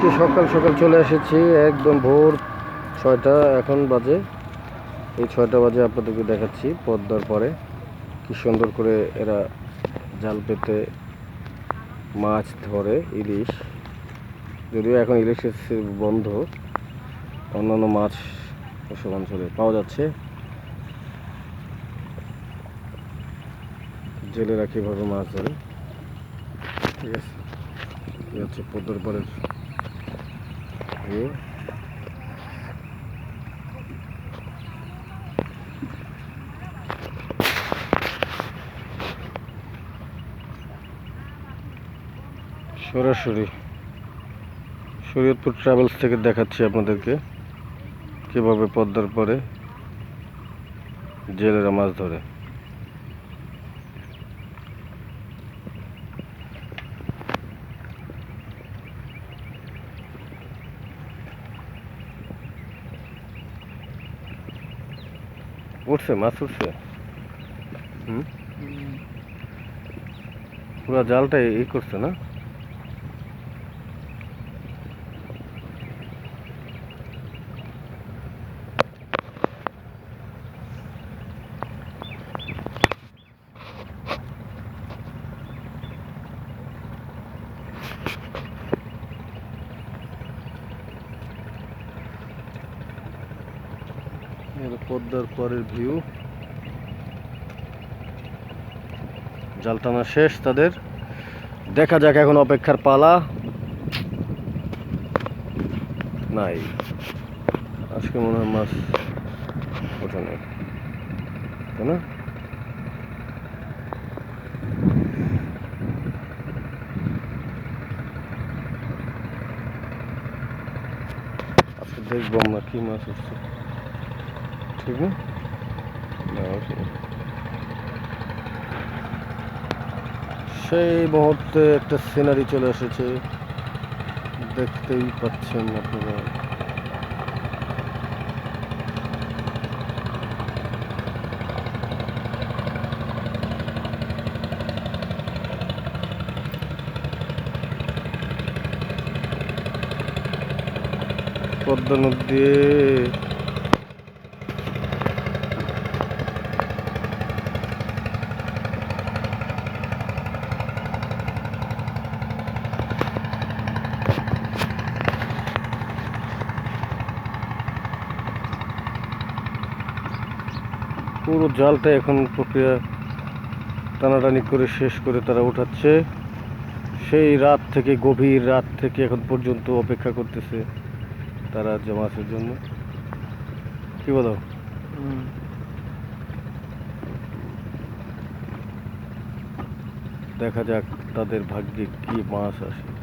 সকাল সকাল চলে এসেছি একদম ভোর ছয়টা, এখন বাজে। এই ছয়টা বাজে আপনাদেরকে দেখাচ্ছি পদ্মার পরে। কি সুন্দর করে এরা জাল পেতে মাছ ধরে, ইলিশ। যদিও এখন ইলিশের সে- বন্ধ। অন্যান্য মাছ এসব অঞ্চলে পাওয়া যাচ্ছে। জেলেরা কীভাবে মাছ ধরে? ঠিক আছে পদ্মার পরের. সরাসরি শরীয়তপুর ট্রাভেলস থেকে দেখাচ্ছি আপনাদেরকে কীভাবে পদ্মার পরে জেলেরা মাছ ধরে। উঠছে মাছ উঠছে। হুম? পুরো জালটা ই করছে না? এটা পদ্মার পরের ভিউ জাল টানা শেষ তাদের। দেখা যাক এখন অপেক্ষার পালা। নাই। আজকে মনে হয় মাছ ওঠে নাই। তাই না? আজকে দেখব আমরা কি মাছ উঠছে। ঠিক না সেই মুহূর্তে একটা সিনারি চলে এসেছে। দেখতেই পাচ্ছেন আপনারা। পদ্মা নদী। পুরো জালটা এখন প্রক্রিয়া টানাটানি করে শেষ করে তারা উঠাচ্ছে। সেই রাত থেকে গভীর রাত থেকে এখন পর্যন্ত অপেক্ষা করতেছে তারা যে মাছের জন্য। কি বলো? দেখা যাক তাদের ভাগ্যে কি মাছ আসে।